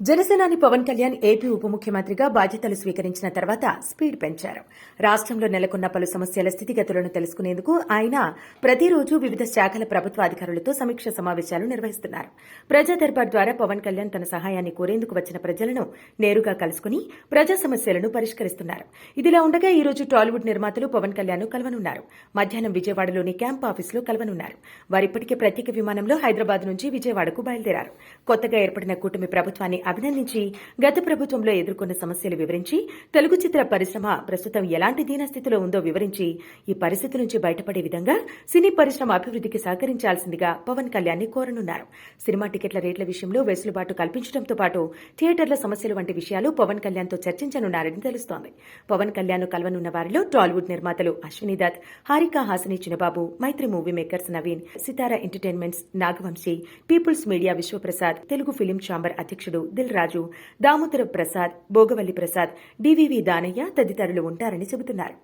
జనసేనాని పవన్ కళ్యాణ్ ఏపీ ఉప ముఖ్యమంత్రిగా బాధ్యతలు స్వీకరించిన తర్వాత స్పీడ్ పెంచారు. రాష్ట్రంలో నెలకొన్న పలు సమస్యల స్థితిగతులను తెలుసుకునేందుకు ఆయన ప్రతిరోజు వివిధ శాఖల ప్రభుత్వ అధికారులతో సమీక్ష సమావేశాలు నిర్వహిస్తున్నారు. ప్రజా దర్బార్ ద్వారా పవన్ కళ్యాణ్ తన సహాయాన్ని కోరేందుకు వచ్చిన ప్రజలను నేరుగా కలుసుకుని ప్రజా సమస్యలను పరిష్కరిస్తున్నారు. ఇదిలా ఉండగా ఈ రోజు టాలీవుడ్ నిర్మాతలు పవన్ కళ్యాణ్ కలవనున్నారు. మధ్యాహ్నం విజయవాడలోని క్యాంప్ ఆఫీసులో కలవనున్నారు. వారిప్పటికే ప్రత్యేక విమానంలో హైదరాబాద్ నుంచి విజయవాడకు బయలుదేరారు. కొత్తగా ఏర్పడిన కూటమి ప్రభుత్వాన్ని అభినందించి గత ప్రభుత్వంలో ఎదుర్కొన్న సమస్యలు వివరించి తెలుగు చిత్ర పరిశ్రమ ప్రస్తుతం ఎలాంటి దీనస్థితిలో ఉందో వివరించి ఈ పరిస్థితి నుంచి బయటపడే విధంగా సినీ పరిశ్రమ అభివృద్ధికి సహకరించాల్సిందిగా పవన్ కళ్యాణ్ని కోరనున్నారు. సినిమా టికెట్ల రేట్ల విషయంలో వెసులుబాటు కల్పించడంతో పాటు థియేటర్ల సమస్యలు వంటి విషయాలు పవన్ కళ్యాణ్తో చర్చించనున్నారని తెలుస్తోంది. పవన్ కళ్యాణ్ కలవనున్న వారిలో టాలీవుడ్ నిర్మాతలు Ashwini Dutt Harika Hasini Chinababu Mythri movie makers Naveen Sithara entertainments Nagavamsi people's media Vishwaprasad Telugu film chamber అధ్యక్షుడు దిల్ రాజు దామోదర ప్రసాద్ భోగవల్లి ప్రసాద్ డివివి దానయ్య తదితరులు ఉంటారని చెబుతున్నారు.